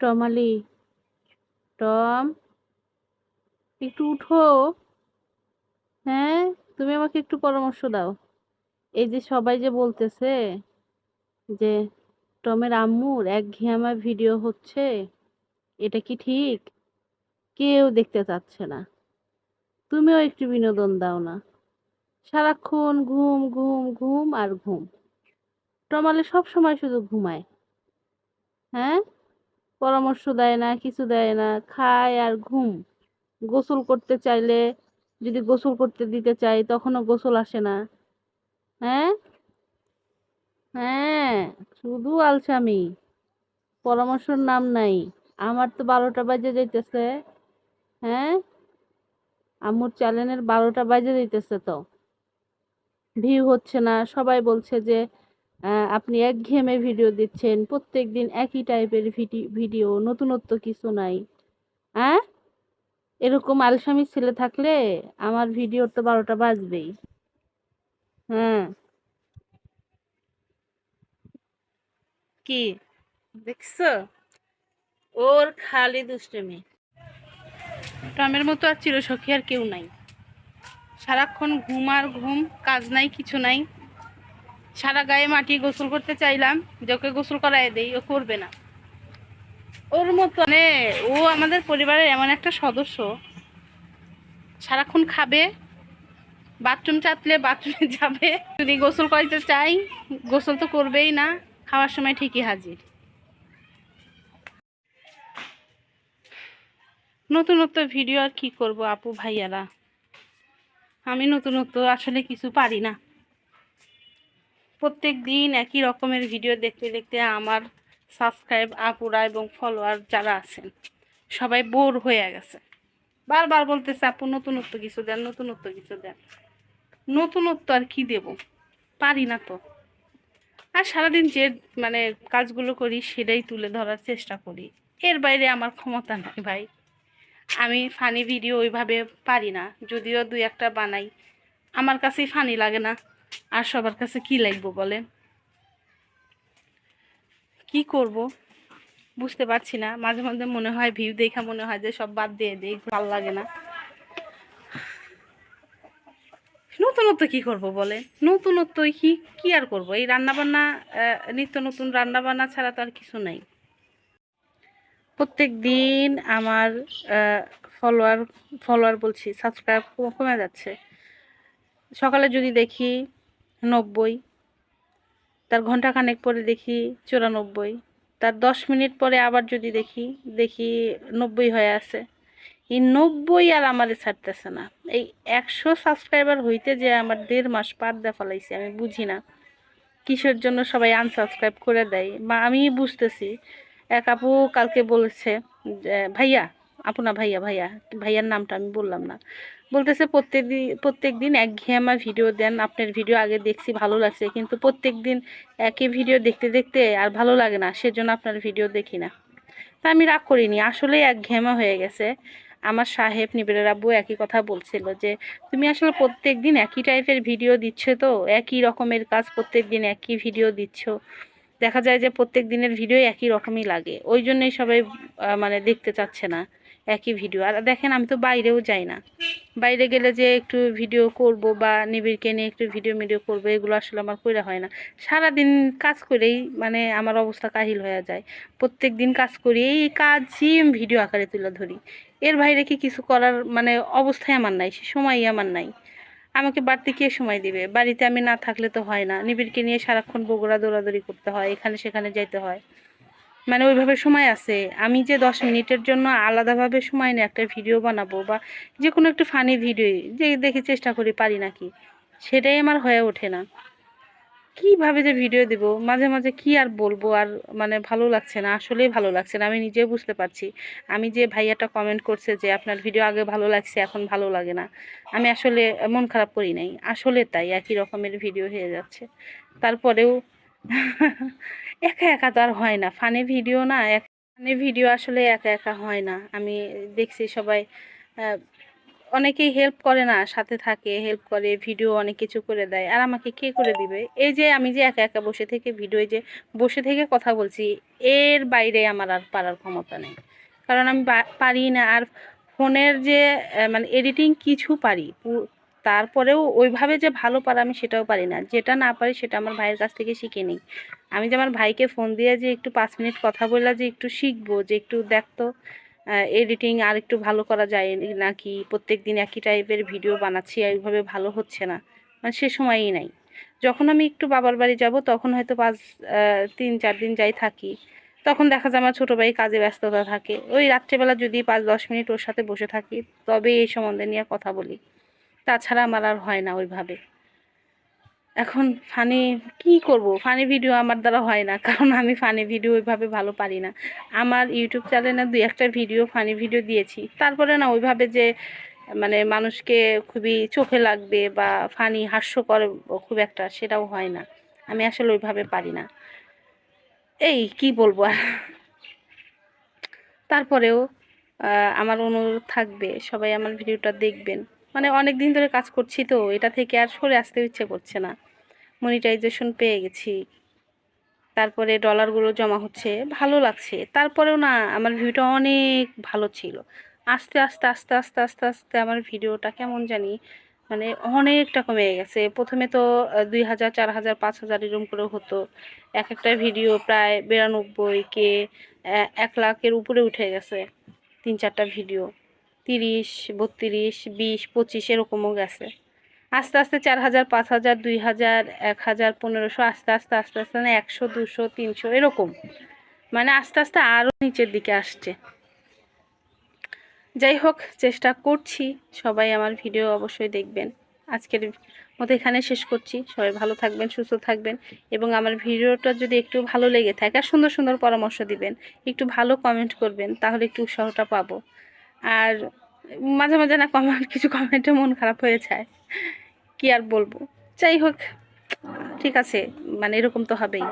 টমালি, Tom, একটু উঠো। হ্যাঁ তুমি আমাকে একটু পরামর্শ দাও। এই যে সবাই যে বলতেছে যে টমের আম্মুর এক একঘেয়েমা ভিডিও হচ্ছে, এটা কি ঠিক? কেউ দেখতে চাচ্ছে না। তুমিও একটু বিনোদন দাও না। সারাক্ষণ ঘুম ঘুম ঘুম আর ঘুম। টমালে সব সময় শুধু ঘুমায়। হ্যাঁ? পরামর্শ দেয় না, কিছু দেয় না, খায় আর ঘুম। গোসল করতে চাইলে, যদি গোসল করতে দিতে চাই তখনও গোসল আসে না। হ্যাঁ? হ্যাঁ শুধু আলসামি। পরামর্শর নাম নাই। আমার তো বারোটা বাজে যাইতেছে। হ্যাঁ? আম্মুর চ্যানেলের বারোটা বাজে যাইতেছে তো। ভিউ হচ্ছে না। সবাই বলছে যে আপনি একঘেয়েমে ভিডিও দিচ্ছেন প্রত্যেক দিন একই টাইপের ভিডিও নতুনত্ব কিছু নাই। হ্যাঁ এরকম আলসামি ছেলে থাকলে আমার ভিডিওর তো বারোটা বাজবেই। হ্যাঁ। কি? দেখছ? ওর খালি দুষ্টুমি। টমের মতো আর চিরসখী আর কেউ নাই। সারাক্ষণ ঘুম আর ঘুম, কাজ নাই, কিছু নাই। সারা গায়ে মাটি গোসল করতে চাইলাম, যে ওকে গোসল করায় দেই, ও করবে না। ওর মতো মানে ও আমাদের পরিবারের এমন একটা সদস্য। সারাক্ষণ খাবে, বাথরুম চাপলে বাথরুমে যাবে, যদি গোসল করাইতে চাই, গোসল তো করবেই না, খাওয়ার সময় ঠিকই হাজির। নতুনত্ব ভিডিও আর কি করব আপু ভাইয়ারা? আমি নতুনত্ব আসলে কিছু পারি না। প্রত্যেক দিন একই রকমের ভিডিও দেখতে দেখতে আমার সাবস্ক্রাইব আপুরা এবং ফলোয়ার যারা আছেন, সবাই বোর হয়ে গেছে। বারবার বলতেছে, আপু, নতুনত্ব কিছু দেন, নতুনত্ব কিছু দেন। নতুনত্ব আর কি দেব? পারি না তো। আর সারাদিন যে মানে কাজগুলো করি, সেটাই তুলে ধরার চেষ্টা করি। এর বাইরে আমার ক্ষমতা নেই ভাই। আমি ফানি ভিডিও ওইভাবে পারি না। যদিও দুই একটা বানাই। আমার কাছেই ফানি লাগে না। আর সবার কাছে কি লাগবো বলেন কি করব? বুঝতে পারছি না। মাঝে মাঝে মনে হয় ভিউ দেখা মনে হয় যে সব বাদ দিয়ে দিই ভালো লাগে না। নতুনত্ব কি করব বলে? নতুনত্ব কি কি আর করব? এই রান্নাবান্না নিত্য নতুন রান্নাবান্না ছাড়া তো আর কিছু নাই। প্রত্যেক দিন আমার ফলোয়ার ফলোয়ার বলছি সাবস্ক্রাইব কমে যাচ্ছে। সকালে যদি দেখি নব্বই। তার ঘণ্টা খানেক পরে দেখি চুরানব্বই। তার দশ মিনিট পরে আবার যদি দেখি দেখি নব্বই হয়ে আছে। এই নব্বই আর আমারে ছাড়তেছে না। এই একশো সাবস্ক্রাইবার হইতে যে আমার দেড় মাস পার দা ফেলাইছি, আমি বুঝি না। কিসের জন্য সবাই আনসাবস্ক্রাইব করে দেয়? বা আমি বুঝতেছি। এক আপু কালকে বলেছে ভাইয়া, আপু না ভাইয়া ভাইয়া। ভাইয়ার নামটা আমি বললাম না। বলতেছে প্রত্যেক দিন প্রত্যেক দিন ভিডিও দেন। আপনার ভিডিও আগে দেখছি, ভালো লাগছে। কিন্তু প্রত্যেক দিন একই ভিডিও দেখতে দেখতে আর ভালো লাগে না। সেজন্য আপনার ভিডিও দেখি না। তা আমি রাগ করিনি। আসলেই একঘেয়েমা হয়ে গেছে। আমার সাহেব নিবিড়ের আব্বু একই কথা বলছিল যে, তুমি আসলে প্রত্যেক দিন একই টাইপের ভিডিও দিচ্ছ তো? একই রকমের কাজ প্রত্যেক দিন একই ভিডিও দিচ্ছ? দেখা যায় যে প্রত্যেক দিনের ভিডিও একই রকমই লাগে। ওই জন্যই সবাই মানে দেখতে চাচ্ছে না। একই ভিডিও আর দেখেন, আমি তো বাইরেও যাই না। বাইরে গেলে যে একটু ভিডিও করব বা নিবিড়কে নিয়ে একটু ভিডিও মিডিও করব, এগুলো আসলে আমার কইরা হয় না। সারাদিন কাজ করেই মানে আমার অবস্থা কাহিল হয়ে যায়। প্রত্যেক দিন কাজ করি, এই কাজই ভিডিও আকারে তুলে ধরি। এর বাইরে কি কিছু করার মানে অবস্থায় আমার নাই, সে সময়ই আমার নাই। আমাকে বাড়তি কে সময় দিবে? বাড়িতে আমি না থাকলে তো হয় না। নিবিড়কে নিয়ে সারাক্ষণ বগুড়া দৌড়াদৌড়ি করতে হয়, এখানে সেখানে যাইতে হয়। মানে ওইভাবে সময় আছে। আমি যে দশ মিনিটের জন্য আলাদাভাবে সময় নিয়ে একটা ভিডিও বানাবো বা যে কোনো একটু ফানি ভিডিও যে দেখে চেষ্টা করি পারি নাকি, সেটাই আমার হয়ে ওঠে না। কীভাবে যে ভিডিও দেব, মাঝে মাঝে কি আর বলব আর মানে ভালো লাগছে না, আসলেই ভালো লাগছে না, আমি নিজে বুঝতে পারছি। আমি যে ভাইয়াটা কমেন্ট করছে যে আপনার ভিডিও আগে ভালো লাগছে, এখন ভালো লাগে না, আমি আসলে মন খারাপ করি নাই। আসলে তাই, একই রকমের ভিডিও হয়ে যাচ্ছে। তারপরেও একা একা তো আর হয় না। ফানি ভিডিও না, এক, ফানি ভিডিও আসলে একা একা হয় না। আমি দেখছি সবাই অনেকেই হেল্প করে না, সাথে থাকে হেল্প করে ভিডিও অনেক কিছু করে দেয়। আর আমাকে কে করে দিবে? এই যে আমি যে একা একা বসে থেকে ভিডিও যে বসে থেকে কথা বলছি, এর বাইরে আমার আর পারার ক্ষমতা নেই। কারণ আমি পারি না। আর ফোনের যে মানে এডিটিং কিছু পারি তারপরেও ওইভাবে যে ভালো পারা আমি সেটাও পারি না। যেটা না পারি সেটা আমার ভাইয়ের কাছ থেকে শিখে নিই। আমি যে আমার ভাইকে ফোন দিয়ে যে একটু পাঁচ মিনিট কথা বললে যে একটু শিখব, যে একটু দেখতো এডিটিং আর একটু ভালো করা যায় নাকি প্রত্যেক দিন একই টাইপের ভিডিও বানাচ্ছি আর ওইভাবে ভালো হচ্ছে না। মানে সে সময়ই নাই। যখন আমি একটু বাবার বাড়ি যাব তখন হয়তো পাঁচ তিন, চার দিন যাই থাকি। তখন দেখা যায় আমার ছোটো ভাই কাজে ব্যস্ততা থাকে। ওই রাত্রেবেলা যদি পাঁচ, দশ মিনিট ওর সাথে বসে থাকি তবে এই সম্বন্ধে নিয়ে কথা বলি। তাছাড়া আমার আর হয় না ওইভাবে। এখন ফানি কি করব? ফানি ভিডিও আমার দ্বারা হয় না, কারণ আমি ফানি ভিডিও ওইভাবে ভালো পারি না। আমার ইউটিউব চ্যানেলে দুই একটা ভিডিও ফানি ভিডিও দিয়েছি। তারপরে না ওইভাবে যে মানে মানুষকে খুবই চোখে লাগবে বা ফানি হাস্যকর খুব একটা সেটাও হয় না। আমি আসলে ওইভাবে পারি না। এই কি বলব আর? তারপরেও আমার অনুরোধ থাকবে, সবাই আমার ভিডিওটা দেখবেন। মানে অনেক দিন ধরে কাজ করছি তো, এটা থেকে আর সরে আসতে ইচ্ছে করছে না। মনিটাইজেশন পেয়ে গেছি। তারপরে ডলারগুলো জমা হচ্ছে, ভালো লাগছে। তারপরেও না, আমার ভিডিওটা অনেক ভালো ছিল। আস্তে আস্তে আস্তে আস্তে আস্তে আস্তে আমার ভিডিওটা কেমন জানি মানে অনেকটা কমে গেছে। প্রথমে তো দুই হাজার, চার হাজার, পাঁচ হাজার এরকম করে হতো। এক একটা ভিডিও প্রায় বিরানব্বই কে এক লাখের উপরে উঠে গেছে, তিন চারটা ভিডিও। তিরিশ, বত্রিশ, বিশ, পঁচিশ এরকমও গেছে। আস্তে আস্তে চার হাজার, পাঁচ হাজার, দুই হাজার, এক হাজার, পনেরোশো, আস্তে আস্তে আস্তে আস্তে মানে একশো, দুশো, তিনশো এরকম। মানে আস্তে আস্তে আরও নিচের দিকে আসছে। যাই হোক, চেষ্টা করছি। সবাই আমার ভিডিও অবশ্যই দেখবেন। আজকের মতো এখানে শেষ করছি। সবাই ভালো থাকবেন, সুস্থ থাকবেন এবং আমার ভিডিওটা যদি একটু ভালো লেগে থাকে আর সুন্দর সুন্দর পরামর্শ দিবেন, একটু ভালো কমেন্ট করবেন, তাহলে একটু উৎসাহটা পাবো। আর মাঝে মাঝে না কমেন্ট কিছু কমেন্টে মন খারাপ হয়ে যায়। কি আর বলব? যাই হোক, ঠিক আছে মানে এরকম তো হবেই।